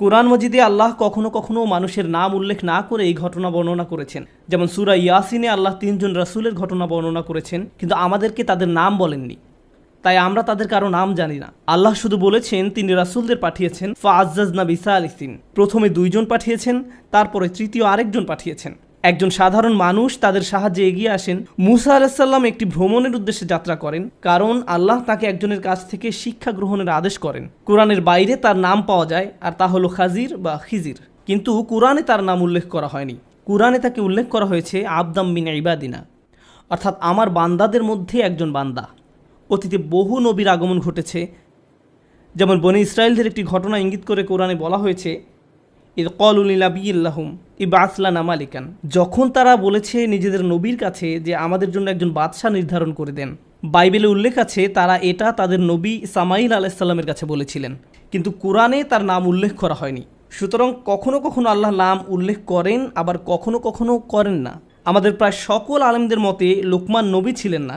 কোরআন মজিদে আল্লাহ কখনো কখনো মানুষের নাম উল্লেখ না করে এই ঘটনা বর্ণনা করেছেন। যেমন সুরা ইয়াসিনে আল্লাহ তিনজন রাসূলের ঘটনা বর্ণনা করেছেন, কিন্তু আমাদেরকে তাদের নাম বলেননি। তাই আমরা তাদের কারও নাম জানি না। আল্লাহ শুধু বলেছেন, তিনি রাসুলদের পাঠিয়েছেন ফাআজ্জাজ না বিসা আলিসিন প্রথমে দুইজন পাঠিয়েছেন, তারপরে তৃতীয় আরেকজন পাঠিয়েছেন। একজন সাধারণ মানুষ তাদের সাহায্যে এগিয়ে আসেন। মুসা আলাহিসাল্লাম একটি ভ্রমণের উদ্দেশ্যে যাত্রা করেন, কারণ আল্লাহ তাকে একজনের কাছ থেকে শিক্ষা গ্রহণের আদেশ করেন। কোরআনের বাইরে তার নাম পাওয়া যায়, আর তা হলো খাজির বা খিজির। কিন্তু কোরআনে তার নাম উল্লেখ করা হয়নি। কোরআনে তাকে উল্লেখ করা হয়েছে, আবদাম মিন ইবাদিনা। অর্থাৎ আমার বান্দাদের মধ্যে একজন বান্দা। অতীতে বহু নবীর আগমন ঘটেছে। যেমন বনি ইসরায়েলদের একটি ঘটনা ইঙ্গিত করে কোরআনে বলা হয়েছে ইদ কলুলিলাবিল্লাহুম ইবাসলানা মালিকান। যখন তারা বলেছে নিজেদের নবীর কাছে যে আমাদের জন্য একজন বাদশাহ নির্ধারণ করে দেন, বাইবেলে উল্লেখ আছে তারা এটা তাদের নবী সামাইল আলাইসাল্লামের কাছে বলেছিলেন। কিন্তু কোরআনে তার নাম উল্লেখ করা হয়নি। সুতরাং কখনো কখনো আল্লাহ নাম উল্লেখ করেন, আবার কখনো কখনো করেন না। আমাদের প্রায় সকল আলেমদের মতে লোকমান নবী ছিলেন না।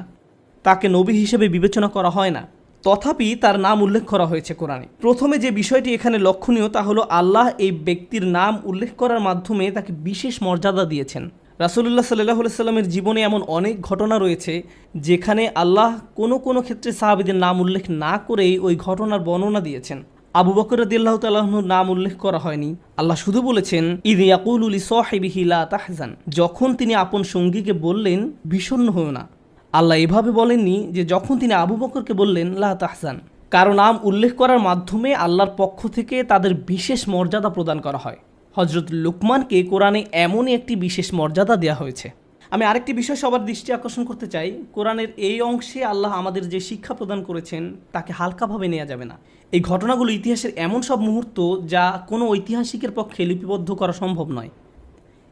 তাকে নবী হিসেবে বিবেচনা করা হয় না। তথাপি তার নাম উল্লেখ করা হয়েছে কোরআনে। প্রথমে যে বিষয়টি এখানে লক্ষণীয় তা হলো আল্লাহ এই ব্যক্তির নাম উল্লেখ করার মাধ্যমে তাকে বিশেষ মর্যাদা দিয়েছেন। রাসুলুল্লাহ সাল্লাহ সাল্লামের জীবনে এমন অনেক ঘটনা রয়েছে যেখানে আল্লাহ কোনো কোনো ক্ষেত্রে সাহাবিদের নাম উল্লেখ না করেই ওই ঘটনার বর্ণনা দিয়েছেন। আবু বকর রদিয়াল্লাহ তাল্লাহর নাম উল্লেখ করা হয়নি। আল্লাহ শুধু বলেছেন, ইদ ইয়াকুল উলি সাহেবিহি লা তাহজান। যখন তিনি আপন সঙ্গীকে বললেন, বিষণ্ণ হও না। আল্লাহ এভাবে বলেননি যে যখন তিনি আবু বকরকে বললেন, লা তাহজান কারও নাম উল্লেখ করার মাধ্যমে আল্লাহর পক্ষ থেকে তাদের বিশেষ মর্যাদা প্রদান করা হয়। হজরত লুকমানকে কোরআনে এমনই একটি বিশেষ মর্যাদা দেওয়া হয়েছে। আমি আরেকটি বিষয় সবার দৃষ্টি আকর্ষণ করতে চাই। কোরআনের এই অংশে আল্লাহ আমাদের যে শিক্ষা প্রদান করেছেন, তাকে হালকাভাবে নেওয়া যাবে না। এই ঘটনাগুলো ইতিহাসের এমন সব মুহূর্ত যা কোনো ঐতিহাসিকের পক্ষে লিপিবদ্ধ করা সম্ভব নয়।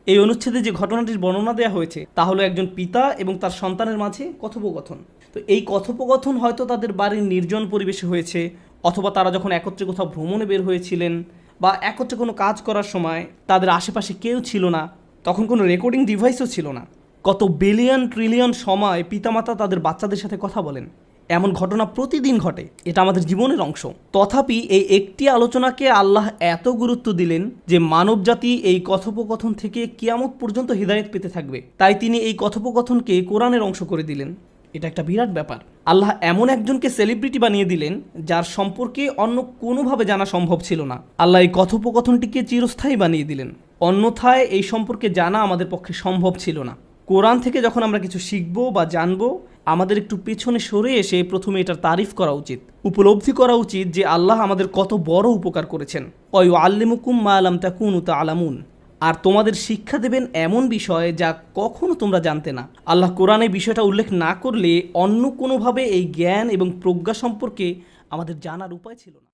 এই অনুচ্ছেদে যে ঘটনাটির বর্ণনা দেওয়া হয়েছে, তা হলো একজন পিতা এবং তার সন্তানের মাঝে কথোপকথন। তো এই কথোপকথন হয়তো তাদের বাড়ির নির্জন পরিবেশে হয়েছে, অথবা তারা যখন একত্রে কোথাও ভ্রমণে বের হয়েছিলেন, বা একত্রে কোনো কাজ করার সময় তাদের আশেপাশে কেউ ছিল না, তখন কোনো রেকর্ডিং ডিভাইসও ছিল না। কত বিলিয়ন ট্রিলিয়ন সময় পিতামাতা তাদের বাচ্চাদের সাথে কথা বলেন। এমন ঘটনা প্রতিদিন ঘটে। এটা আমাদের জীবনের অংশ। তথাপি এই একটি আলোচনাকে আল্লাহ এত গুরুত্ব দিলেন যে মানবজাতি এই কথোপকথন থেকে কিয়ামত পর্যন্ত হৃদায়ত পেতে থাকবে। তাই তিনি এই কথোপকথনকে কোরআনের অংশ করে দিলেন। এটা একটা বিরাট ব্যাপার। আল্লাহ এমন একজনকে সেলিব্রিটি বানিয়ে দিলেন যার সম্পর্কে অন্য কোনোভাবে জানা সম্ভব ছিল না। আল্লাহ এই কথোপকথনটিকে চিরস্থায়ী বানিয়ে দিলেন। অন্যথায় এই সম্পর্কে জানা আমাদের পক্ষে সম্ভব ছিল না। কোরআন থেকে যখন আমরা কিছু শিখব বা জানব আমাদের একটু পেছনে সরে এসে প্রথমে এটার তারিফ করা উচিত। উপলব্ধি করা উচিত যে আল্লাহ আমাদের কত বড় উপকার করেছেন। অয় আল্লিমুকুম মা আলাম তাকুন তা আলামুন আর তোমাদের শিক্ষা দেবেন এমন বিষয় যা কখনো তোমরা জানতে না। আল্লাহ কোরআনে বিষয়টা উল্লেখ না করলে অন্য কোনোভাবে এই জ্ঞান এবং প্রজ্ঞা সম্পর্কে আমাদের জানার উপায় ছিল না।